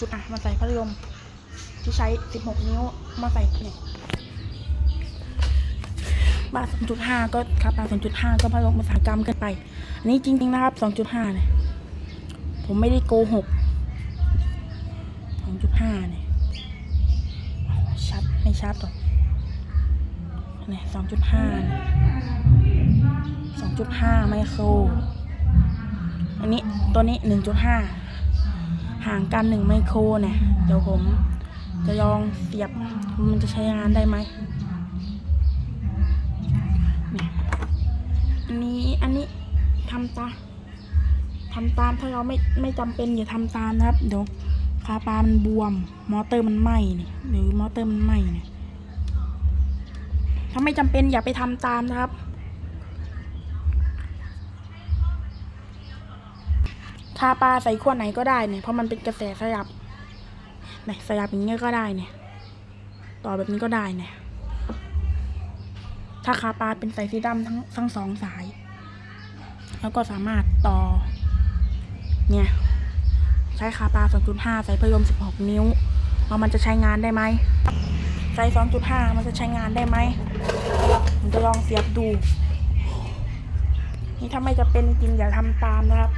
จุดอะมาใส่พัดลมที่ใช้ 16 นิ้วมาใส่เนี่ยบาท2.5 ก็ครับบาท2.5 ก็พัดลมอุตสาหกรรมกินไป อันนี้จริง ๆ นะครับ 2.5 เนี่ย ผมไม่ได้โกหก 2.5 เนี่ย ชัด ไม่ชัดหรอกเนี่ย2.5เนี่ย2.5 ไมโคร อันนี้ตัวนี้ 1.5 ห่างกัน1ไมโครเนี่ย เดี๋ยวผมจะลองเสียบมันจะใช้งานได้ไหมนี่อันนี้อันนี้ทำตาทำตามถ้าเราไม่ไม่จำเป็นอย่าทำตามนะครับ เดี๋ยวคาปามันบวม มอเตอร์มันไหม้เนี่ยหรือมอเตอร์มันไหม้เนี่ยถ้าไม่จำเป็นอย่าไปทำตามนะครับ คาปลาใส่ขั้วไหนก็ได้เนี่ยเพราะมันเป็นกระแสสยับเนี่ยสยับอย่างเงี้ยก็ได้เนี่ย ต่อแบบนี้ก็ได้เนี่ย ถ้าคาปลาเป็นสายสีดำทั้งทั้งสองสาย แล้วก็สามารถต่อ เนี่ย ใช้คาปลา 2.5 ใส่พยม 16 นิ้วว่ามันจะใช้งานได้ไหมใส่2.5 มันจะใช้งานได้ไหมผมจะลองเสียบดู นี่ถ้าไม่จะเป็นจริงอย่าทำตามนะครับ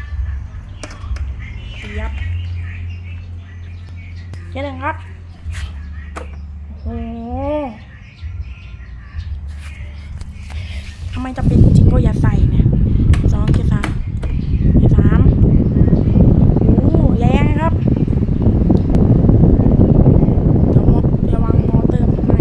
ยบเจ๊หนึ่งครับ โอ้ทำไมจะเป็นจริงก็อย่าใส่เนี่ยสองเกียร์สามเกียร์สามโอ้แรงนะครับระวังระวังมอเตอร์มันไหม้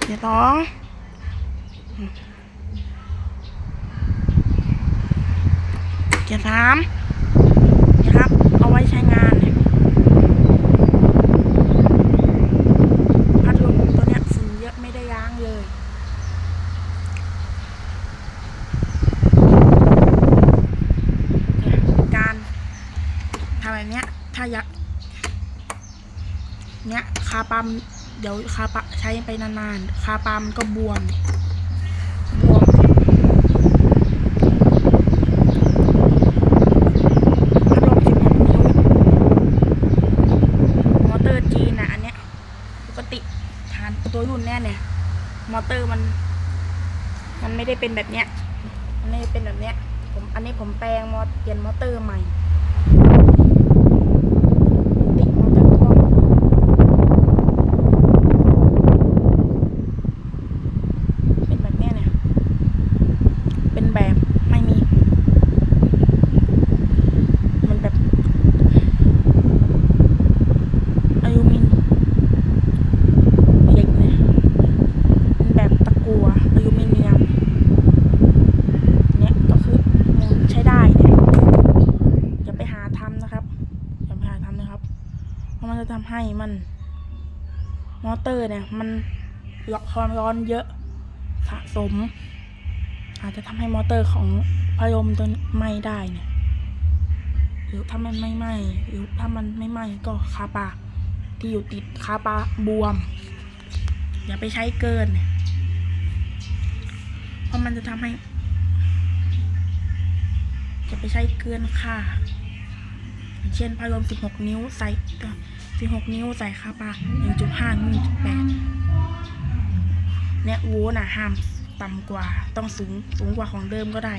เกียร์ส องเกียร์สามนี่ครับ เอาไว้ใช้งานพัดลมตัวเนี้ยฝุ่นเยอะไม่ได้ย้างเลยเนี่ยการทำแบบเนี้ยถ้าอยากเนี้ยคาปั๊ม เดี๋ยวคาปะใช้ไปนานๆ คาปั๊มนก็บวม บวมพัดลม16นิ้วมอเตอร์จีนนะอันเนี้ย ปกติฐานตัวรุ่นเนี้ยเนี่ย มอเตอร์มัน มันไม่ได้เป็นแบบเนี้ย มันไม่ได้เป็นแบบเนี้ย ผม อันนี้ผมแปลงมอเปลี่ยนมอเตอร์ใหม่ติดมอเตอร์กล้องเป็นแบบเนี้ยเนี่ย เป็นแบบไม่มี มันแบบอลูมิเนียมเหล็กเนี่ยเป็นแบบตะกัวอลูมิเนียม เนี่ยก็คือหมุนใช้ได้เนี่ยอย่าไปหาทำนะครับอย่าไปหาทำนะครับ เพราะมันจะทำ ให้มันมอเตอร์เนี่ย มันความร้อนเยอะสะสม อาจจะทำให้มอเตอร์ของพัดลมตัวไหม้ได้เนี่ยหรือถ้ามันไม่ไหม้หรือถ้ามันไม่ไหม้ก็คาปาที่อยู่ติดคาปาบวม อย่าไปใช้เกิน เพราะมันจะทำให้จะไปใช้เกินค่าเช่นพัดลม16 นิ้วใส่ 16 นิ้วใส่ค่าปา1.5 1.8เนี่ยโวลต์น่ะห้ามต่ำกว่าต้องสูงสูงกว่าของเดิมก็ได้